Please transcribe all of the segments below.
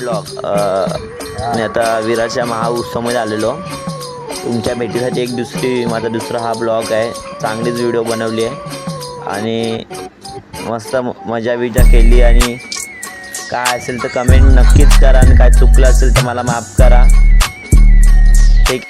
Blog मी आता विराच्या महाउत्सवमध्ये आलेलो. तुमच्या भेटीसाठी एक दुसरी माझा दुसरा हा ब्लॉग आहे. चांगलीच व्हिडिओ बनवली आहे. आणि मस्त म- मजा विजा केली आणि काय असेल तर कमेंट नक्कीच करा आणि काय चुकलं असेल तर मला माफ करा. ठीक.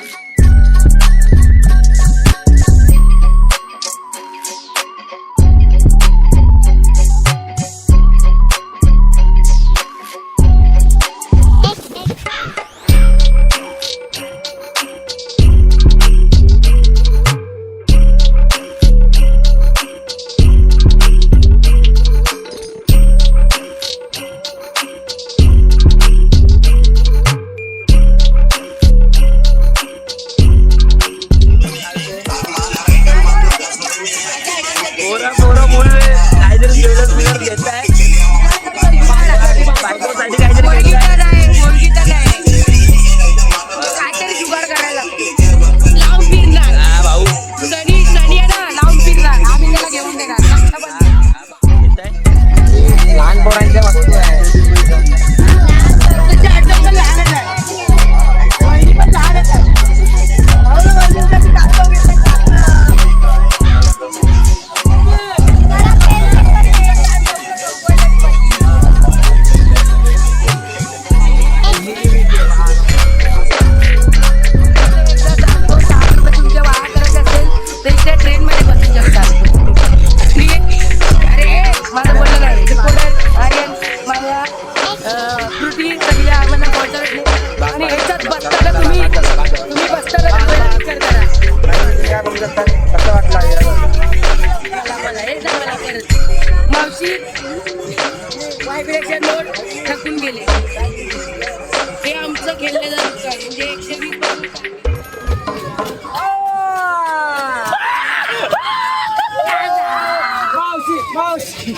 आहे लहान थकून गेले हे आमचं खेळलं जात म्हणजे एकशे वीस बाजू मावशी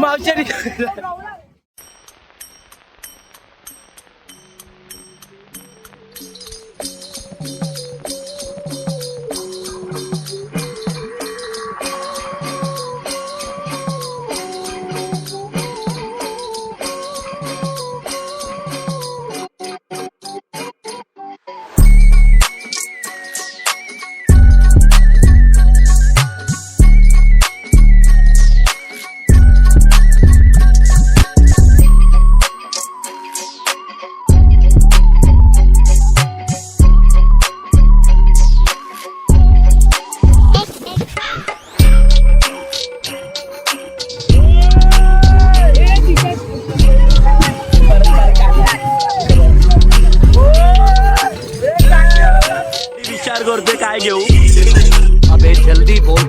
मावशी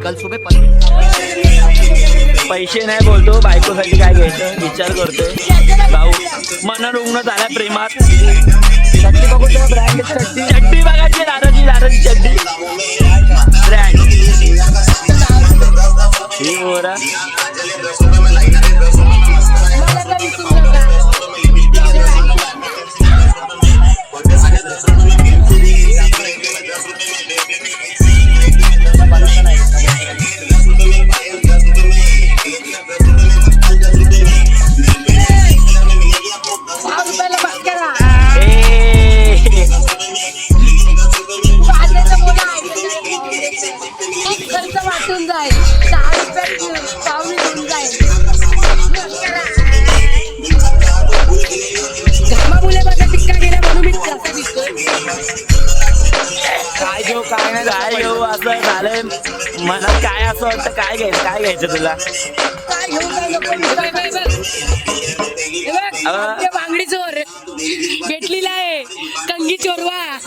कल सुबह पैसे नाही बोलतो बायकोसाठी काय घ्यायचं? विचार करतोय भाऊ मन रुग्ण झाल्या प्रेमात. चट्टी बघू तेव्हा ब्रँड चट्टी चड्डी. बघायची दादाची दादाची चट्टी ब्रँड ही मोरा काय घेऊ असं झालंय? मला काय असं वाटतं? काय घ्यायचं? काय घ्यायचं तुला? काय काय नको बघ. हे बघ, आमच्या बांगडी चोर. भेटलीला आहे. कंगी चोरवा.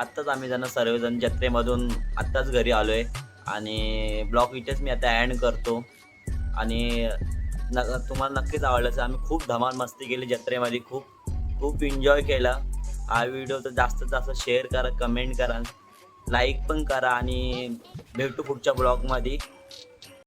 आत्ताच आम्ही जण सर्वजण जत्रेमधून आत्ताच घरी आलो आहे आणि ब्लॉग इथेच मी आता ॲड करतो. आणि न तुम्हाला नक्कीच आवडलं असेल. आम्ही खूप धमाल मस्ती केली जत्रेमध्ये. खूप खूप एन्जॉय केला. हा व्हिडिओ तर जास्तीत जास्त शेअर करा कमेंट करा. लाईक पण करा आणि भेटू पुढच्या ब्लॉगमध्ये.